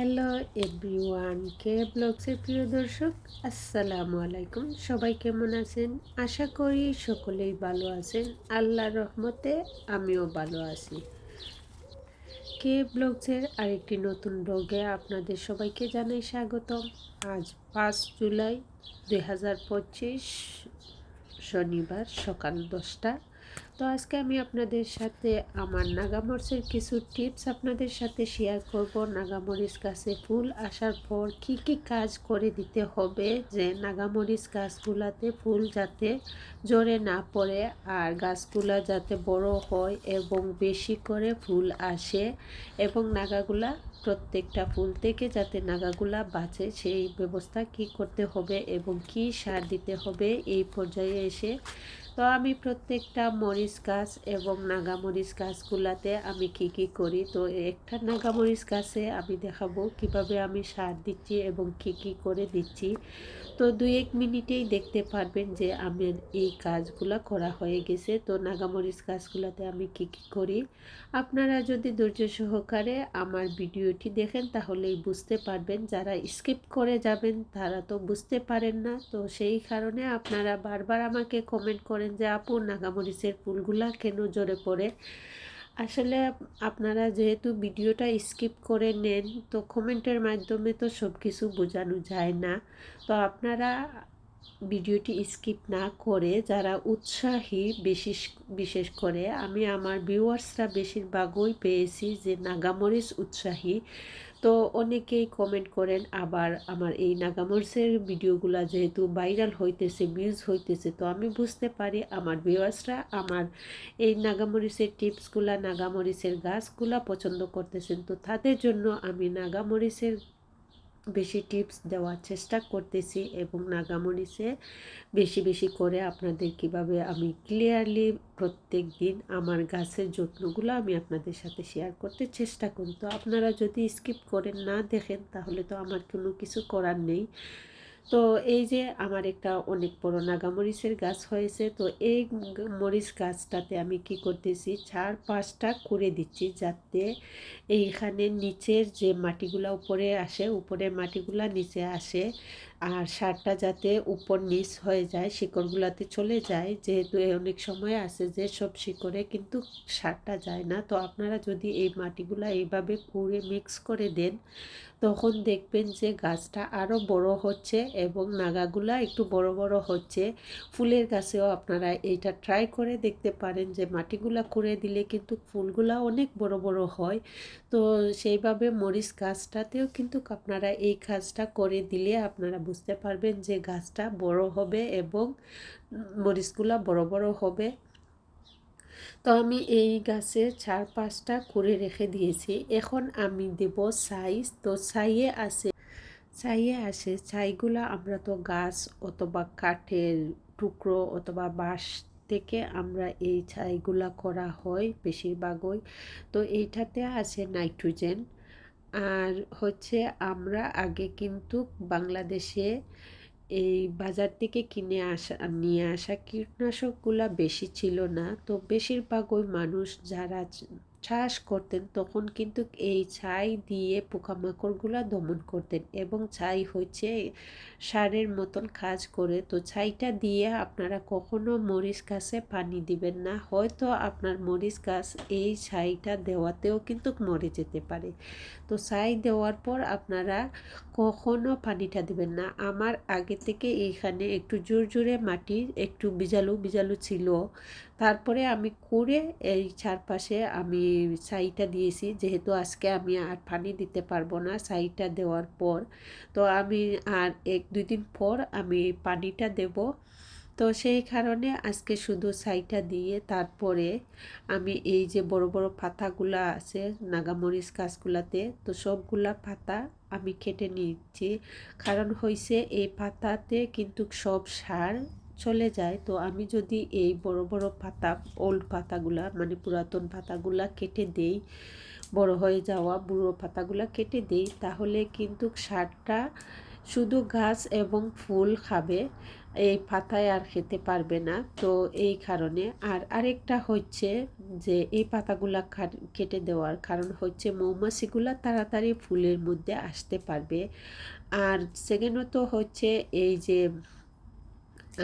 Hello everyone, কে ব্লগসের প্রিয় দর্শক? আসসালামু আলাইকুম। সবাই কেমন আছেন? আশা করি সকলেই ভালো আছেন। আল্লাহর রহমতে আমিও ভালো আছি। কে ব্লগসের আরেকটি নতুন ব্লগে আপনাদের সবাইকে জানাই স্বাগতম। আজ পাঁচ জুলাই দু হাজার পঁচিশ শনিবার সকাল দশটা। তো আজকে আমি আপনাদের সাথে আমার নাগামরিচের কিছু টিপস আপনাদের সাথে শেয়ার করব। নাগামরিচ গাছে ফুল আসার পর কি কি কাজ করে দিতে হবে যে নাগামরিচ গাছগুলাতে ফুল যাতে জোরে না পড়ে আর গাছগুলা যাতে বড় হয় এবং বেশি করে ফুল আসে এবং নাগাগুলা প্রত্যেকটা ফুল থেকে যাতে নাগাগুলা বাঁচে, সেই ব্যবস্থা কি করতে হবে এবং কি সার দিতে হবে এই পর্যায়ে এসে তো আমি প্রত্যেকটা মরিচ গাছ এবং নাগামরিচ গাছগুলাতে আমি কি কি করি? তো একটা নাগামরিচ গাছে আমি দেখাবো কীভাবে আমি সার দিচ্ছি এবং কি কি করে দিচ্ছি। তো দুই এক মিনিটেই দেখতে পারবেন যে আমার এই কাজগুলো করা হয়ে গেছে। তো নাগামরিচ গাছগুলোতে আমি কি কি করি? আপনারা যদি ধৈর্য সহকারে আমার ভিডিওটি দেখেন তাহলেই বুঝতে পারবেন। যারা স্কিপ করে যাবেন তারা তো বুঝতে পারেন না। তো সেই কারণে আপনারা বারবার আমাকে কমেন্ট করেন যে, আপু, নাগামরিচের ফুলগুলা কেন জোরে পড়ে? আসলে আপনারা যেহেতু ভিডিওটা স্কিপ করে নেন, তো কমেন্টের মাধ্যমে তো সব কিছু বোঝানো যায় না। তো আপনারা ভিডিওটি স্কিপ না করে যারা উৎসাহী বিশেষ বিশেষ করে, আমি আমার ভিউয়ার্সরা বেশিরভাগই পেয়েছি যে নাগামরিচ উৎসাহী। তো অনেকেই কমেন্ট করেন, আবার আমার এই নাগামর্সের ভিডিওগুলা যেহেতু ভাইরাল হইতেছে মিউজ হইতেছে, তো আমি বুঝতে পারি আমার ভিউয়ার্সরা আমার এই নাগামরিচের টিপসগুলা নাগামরিচের গাছগুলা পছন্দ করতেছেন, তো তাদের জন্য আমি নাগামরিচের বেশি টিপস দেওয়ার চেষ্টা করতেছি এবং নাগামরিচে বেশি বেশি করে আপনাদের কীভাবে আমি ক্লিয়ারলি প্রত্যেক দিন আমার গাছের যত্নগুলো আমি আপনাদের সাথে শেয়ার করতে চেষ্টা করি। তো আপনারা যদি স্কিপ করেন, না দেখেন, তাহলে তো আমার কোনো কিছু করার নেই। তো এই যে আমার একটা অনেক বড় নাগামরিচের গাছ হয়েছে, তো এই মরিচ গাছটাতে আমি কি করতেছি চার পাঁচটা করে দিচ্ছি যাতে এইখানে নিচের যে মাটিগুলা উপরে আসে উপরে মাটিগুলা নিচে আসে। আর সারটা যাতে উপর নিচ হয়ে যায়, শিকড়গুলাতে চলে যায়, যেহেতু অনেক সময় আছে যে সব শিকড়ে কিন্তু সারটা যায় না। তো আপনারা যদি এই মাটিগুলা এইভাবে কুড়ে মিক্স করে দেন, তখন দেখবেন যে গাছটা আরও বড় হচ্ছে এবং নাগাগুলা একটু বড় বড় হচ্ছে। ফুলের গাছেও আপনারা এইটা ট্রাই করে দেখতে পারেন যে মাটিগুলা করে দিলে কিন্তু ফুলগুলা অনেক বড় বড় হয়। তো সেইভাবে মরিচ গাছটাতেও কিন্তু আপনারা এই কাজটা করে দিলে আপনারা বুঝতে পারবেন যে গাছটা বড় হবে এবং মরিচগুলা বড় বড় হবে। তো আমি এই গাছে চার পাঁচটা করে রেখে দিয়েছি। এখন আমি দেব সাইজ তো সাইয়ে আছে, ছাইয়ে আসে ছাইগুলো আমরা তো গাছ অথবা কাঠের টুকরো অথবা বাঁশ থেকে আমরা এই ছাইগুলা করা হয় বেশিরভাগই। তো এইটাতে আছে নাইট্রোজেন। আর হচ্ছে আমরা আগে কিন্তু বাংলাদেশে এই বাজার থেকে কিনে আসা, নিয়ে আসা কীটনাশকগুলা বেশি ছিল না। তো বেশিরভাগ ওই মানুষ যারা চাষ করতেন, তখন কিন্তু এই ছাই দিয়ে পোকামাকড়গুলা দমন করতেন এবং ছাই হচ্ছে সারের মতন কাজ করে। তো ছাইটা দিয়ে আপনারা কখনো মরিচ গাছে পানি দিবেন না, হয়তো আপনার মরিচ গাছ এই ছাইটা দেওয়াতেও কিন্তু মরে যেতে পারে। তো ছাই দেওয়ার পর আপনারা কখনো পানিটা দিবেন না। আমার আগে থেকে এইখানে একটু জোর জোরে মাটি একটু বিজালু বিজালু ছিল। তারপরে আমি করে এই চারপাশে আমি ছাইটা দিয়েছি। যেহেতু আজকে আমি আর পানি দিতে পারব না ছাইটা দেওয়ার পর। তো আমি আর এক, দুই দিন পর আমি পানিটা দেব। তো সেই কারণে আজকে শুধু ছাইটা দিয়ে তারপরে আমি এই যে বড় বড় পাতাগুলা আছে, নাগামরিচ গাছগুলাতে, তো সবগুলা পাতা আমি কেটে নিচ্ছি কারণ হয়েছে এই পাতাতে কিন্তু সব সার চলে যায়, তো আমি যদি এই বড় বড় পাতা ওল্ড পাতাগুলা মানে পুরাতন পাতাগুলা কেটে দেই, বড় হয়ে যাওয়া বুড়ো পাতাগুলা কেটে দেই, তাহলে কিন্তু সারটা শুধু গাছ এবং ফুল খাবে, এই পাতায় আর খেতে পারবে না, তো এই কারণে। আর আরেকটা হচ্ছে যে, এই পাতাগুলা কেটে দেওয়ার কারণ হচ্ছে মৌমাছিগুলা তাড়াতাড়ি ফুলের মধ্যে আসতে পারবে। আর সেকেন্ডত হচ্ছে এই যে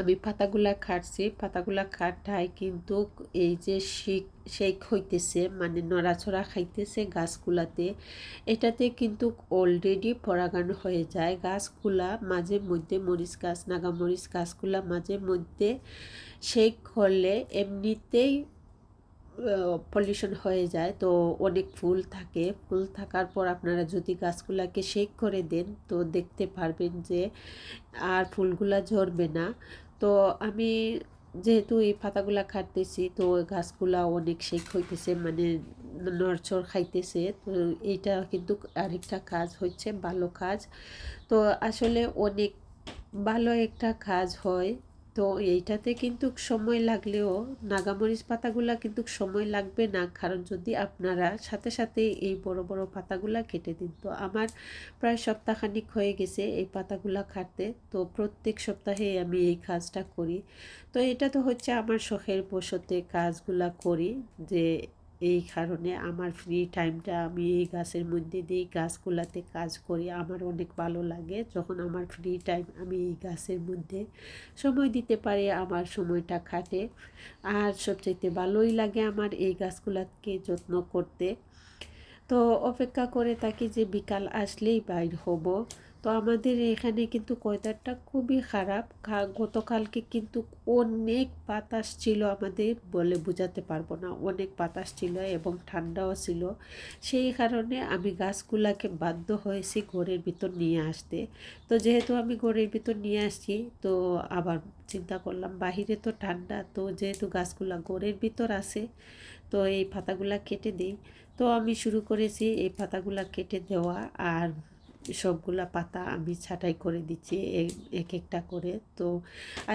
আমি পাতাগুলা কাটছি, পাতাগুলা কাটায় কিন্তু এই যে শিক শেক হইতেছে মানে নড়াচড়া খাইতেছে গাছগুলাতে, এটাতে কিন্তু অলরেডি পরাগান হয়ে যায়। গাছগুলা মাঝে মধ্যে মরিচ গাছ নাগামরিচ গাছগুলা মাঝে মধ্যে শেক হলে এমনিতেই পলিউশন হয়ে যায়। তো অনেক ফুল থাকে। ফুল থাকার পর আপনারা যদি গাছগুলাকে শেক করে দেন, তো দেখতে পারবেন যে আর ফুলগুলা ঝরবে না। তো আমি যেহেতু এই পাতাগুলা খাটতেছি, তো গাছগুলা অনেক শেখ হইতেছে মানে নড়চড় খাইতেছে, তো এইটা কিন্তু আরেকটা কাজ হচ্ছে, ভালো কাজ। তো আসলে অনেক ভালো একটা কাজ হয় তো এইটাতে কিন্তু সময় লাগলেও নাগামরিচ পাতাগুলো কিন্তু সময় লাগবে না, কারণ যদি আপনারা সাথে সাথে এই বড় বড় পাতাগুলো কেটে দিন। তো আমার প্রায় সপ্তাহখানিক হয়ে গেছে এই পাতাগুলো কাটতে, তো প্রত্যেক সপ্তাহে আমি এই কাজটা করি। তো এটা তো হচ্ছে আমার শখের বসতে কাজগুলো করি যে এই কারণে আমার ফ্রি টাইমটা আমি এই গাছের মধ্যে দিয়ে গাছগুলাতে কাজ করি। আমার অনেক ভালো লাগে। যখন আমার ফ্রি টাইম আমি এই গাছের মধ্যে সময় দিতে পারি, আমার সময়টা খাটে আর সবচাইতে ভালোই লাগে আমার এই গাছগুলাকে যত্ন করতে। তো অপেক্ষা করে থাকি যে বিকাল আসলেই বাইর হব। তো আমাদের এখানে কিন্তু ওয়েদারটা খুবই খারাপ। গতকালকে কিন্তু অনেক বাতাস ছিল আমাদের বলে বোঝাতে পারব না। অনেক বাতাস ছিল এবং ঠান্ডাও ছিল। সেই কারণে আমি গাছগুলাকে বাধ্য হয়েছি ঘরের ভিতর নিয়ে আসতে। তো যেহেতু আমি ঘরের ভিতর নিয়ে আসছি, তো আবার চিন্তা করলাম বাহিরে তো ঠান্ডা, তো যেহেতু গাছগুলা ঘরের ভিতর আছে, তো এই পাতাগুলা কেটে দিই। তো আমি শুরু করেছি এই পাতাগুলা কেটে দেওয়া। আর সবগুলা পাতা আমি ছাটাই করে দিচ্ছি এক একটা করে। তো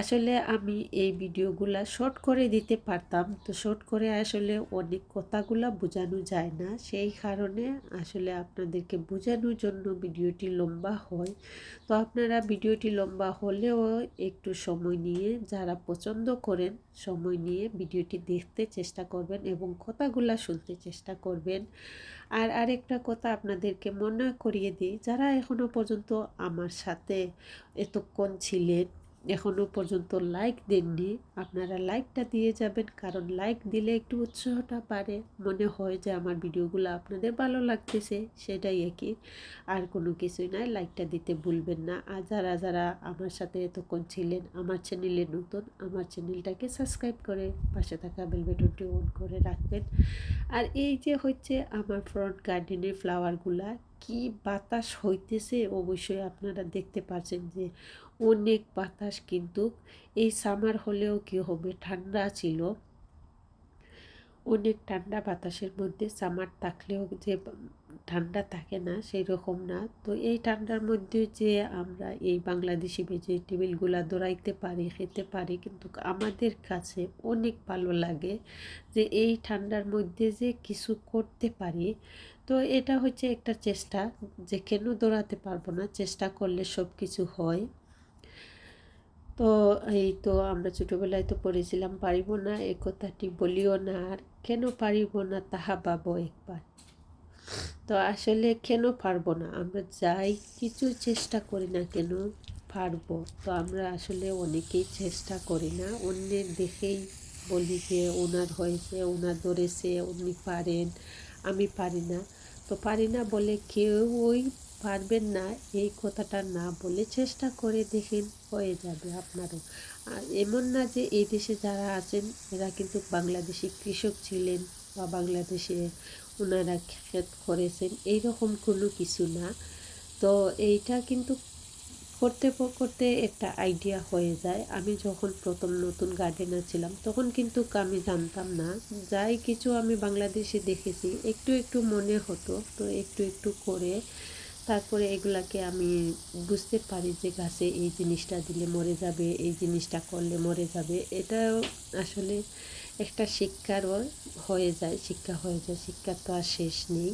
আসলে আমি এই ভিডিওগুলা শর্ট করে দিতে পারতাম। তো শর্ট করে আসলে অনেক কথাগুলা বোঝানো যায় না। সেই কারণে আসলে আপনাদেরকে বোঝানোর জন্য ভিডিওটি লম্বা হয়। তো আপনারা ভিডিওটি লম্বা হলেও একটু সময় নিয়ে যারা পছন্দ করেন সময় নিয়ে ভিডিওটি দেখতে চেষ্টা করবেন এবং কথাগুলো শুনতে চেষ্টা করবেন। আর আরেকটা কথা আপনাদেরকে মনে করিয়ে দিই, যারা এখনও পর্যন্ত আমার সাথে এতক্ষণ ছিলেন এখনও পর্যন্ত লাইক দেননি। আপনারা লাইকটা দিয়ে যাবেন, কারণ লাইক দিলে একটু উৎসাহটা পারে মনে হয় যে আমার ভিডিওগুলো আপনাদের ভালো লাগতেছে, সেটাই একই আর কোনো কিছুই নয় লাইকটা দিতে ভুলবেন না। আর যারা যারা আমার সাথে এতক্ষণ ছিলেন, আমার চ্যানেলে নতুন, আমার চ্যানেলটাকে সাবস্ক্রাইব করে পাশে থাকা বেল বাটনটি অন করে রাখবেন। আর এই যে হচ্ছে আমার ফ্রন্ট গার্ডেনের ফ্লাওয়ারগুলা কি বাতাস হইতেছে? অবশ্যই আপনারা দেখতে পাচ্ছেন যে অনেক বাতাস কিন্তু এই সামার হলেও কি হবে? ঠান্ডা ছিল। অনেক ঠান্ডা বাতাসের মধ্যে সামার থাকলেও যে ঠান্ডা থাকে না সেই রকম না। তো এই ঠান্ডার মধ্যে যে আমরা এই বাংলাদেশি ভেজিটেবিলগুলো দৌড়াইতে পারি, খেতে পারি, কিন্তু আমাদের কাছে অনেক ভালো লাগে যে এই ঠান্ডার মধ্যে যে কিছু করতে পারি। তো এটা হচ্ছে একটা চেষ্টা যে কেন দৌড়াতে পারব না? চেষ্টা করলে সব কিছু হয়। তো এই তো আমরা ছোটোবেলায় তো পড়েছিলাম, পারিব না? এ কথাটি বলিও না, আর কেন পারিব না তাহা পাবো একবার। তো আসলে কেন পারব না? আমরা যাই, কিছু চেষ্টা করি না কেন পারব? তো আমরা আসলে অনেকেই চেষ্টা করি না। অন্যের দেখেই বলি যে, ওনার হয়েছে, ওনার ধরেছে, উনি পারেন। আমি পারি না। তো পারি না বলে কেউই পারবেন না, এই কথাটা না বলে চেষ্টা করে দেখেন হয়ে যাবে আপনারও। আর এমন না যে এই দেশে যারা আছেন, এরা কিন্তু বাংলাদেশি কৃষক ছিলেন বা বাংলাদেশে ওনারা ক্ষেত করেছেন, এইরকম কোনো কিছু না। তো এইটা কিন্তু করতে করতে একটা আইডিয়া হয়ে যায়। আমি যখন প্রথম নতুন গার্ডেনার ছিলাম, তখন কিন্তু আমি জানতাম না। যাই কিছু আমি বাংলাদেশে দেখেছি, একটু একটু মনে হতো, তো একটু একটু করে তারপরে এগুলাকে আমি বুঝতে পারি যে গাছে এই জিনিসটা দিলে মরে যাবে, এই জিনিসটা করলে মরে যাবে। এটাও আসলে একটা শিক্ষারও হয়ে যায়, শিক্ষা হয়ে যায়, শিক্ষার তো আর শেষ নেই।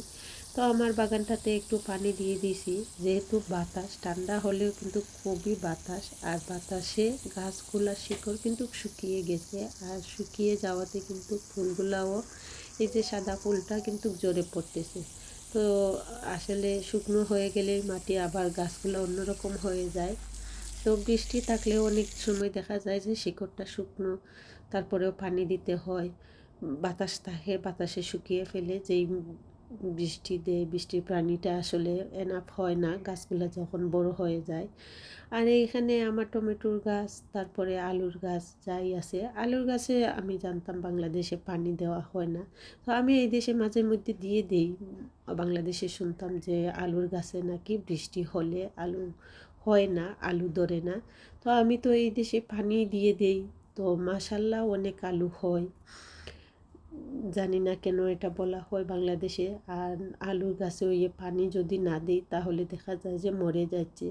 তো আমার বাগানটাতে একটু পানি দিয়ে দিয়েছি, যেহেতু বাতাস, ঠান্ডা হলেও কিন্তু খুবই বাতাস। আর বাতাসে গাছগুলার শিকড় কিন্তু শুকিয়ে গেছে, আর শুকিয়ে যাওয়াতে কিন্তু ফুলগুলাও, এই যে সাদা ফুলটা কিন্তু জোরে পড়তেছে। তো আসলে শুকনো হয়ে গেলে মাটি আবার গাছগুলো অন্যরকম হয়ে যায়। তো বৃষ্টি থাকলেও অনেক সময় দেখা যায় যে শিকড়টা শুকনো, তারপরেও পানি দিতে হয়। বাতাস থাকে, বাতাসে শুকিয়ে ফেলে, যেই বৃষ্টি দেয় বৃষ্টির পানিটা আসলে এনাফ হয় না, গাছগুলো যখন বড় হয়ে যায়। আর এইখানে আমার টমেটোর গাছ, তারপরে আলুর গাছ যাই আছে। আলুর গাছে আমি জানতাম বাংলাদেশে পানি দেওয়া হয় না। তো আমি এই দেশে মাঝে মধ্যে দিয়ে দিই। বাংলাদেশে শুনতাম যে আলুর গাছে নাকি বৃষ্টি হলে আলু হয় না, আলু ধরে না। তো আমি তো এই দেশে পানি দিয়ে দেই। তো মাসাল্লাহ অনেক আলু হয়। জানি না কেন এটা বলা হয় বাংলাদেশে। আর আলুর গাছে ওই পানি যদি না দিই, তাহলে দেখা যায় যে মরে যাচ্ছে।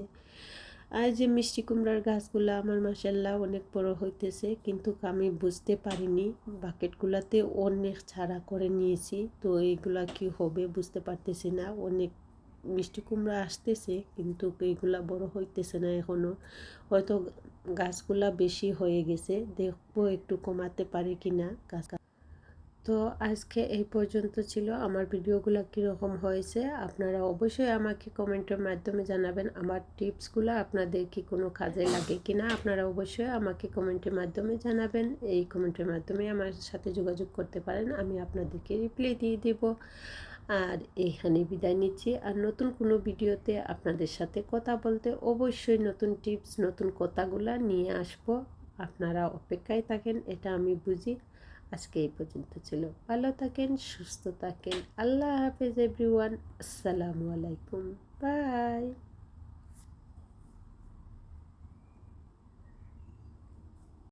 আর যে মিষ্টি কুমড়ার গাছগুলো আমার মাসাল্লাহ অনেক বড় হইতেছে, কিন্তু আমি বুঝতে পারিনি। বাকেটগুলোতে অনেক ছাড়া করে নিয়েছি, তো এইগুলা কি হবে বুঝতে পারতেছি না। অনেক মিষ্টি কুমড়া আসতেছে, কিন্তু এইগুলা বড় হইতেছে না এখনও হয়তো গাছগুলা বেশি হয়ে গেছে, দেখব একটু কমাতে পারি কি না গাছ তো আজকে এই পর্যন্ত ছিল। আমার ভিডিওগুলো কীরকম হয়েছে আপনারা অবশ্যই আমাকে কমেন্টের মাধ্যমে জানাবেন। আমার টিপসগুলো আপনাদের কি কোনো কাজে লাগে কি না আপনারা অবশ্যই আমাকে কমেন্টের মাধ্যমে জানাবেন। এই কমেন্টের মাধ্যমে আমার সাথে যোগাযোগ করতে পারেন। আমি আপনাদেরকে রিপ্লাই দিয়ে দেব। আর এইখানে বিদায় নিচ্ছি। আর নতুন কোনো ভিডিওতে আপনাদের সাথে কথা বলতে অবশ্যই নতুন টিপস, নতুন কথাগুলো নিয়ে আসব। আপনারা অপেক্ষায় থাকেন, এটা আমি বুঝি। আজকে এই পর্যন্ত ছিল। ভালো থাকেন সুস্থ থাকেন। আল্লাহ হাফেজ এভরিওয়ান আসসালামু আলাইকুম। বাই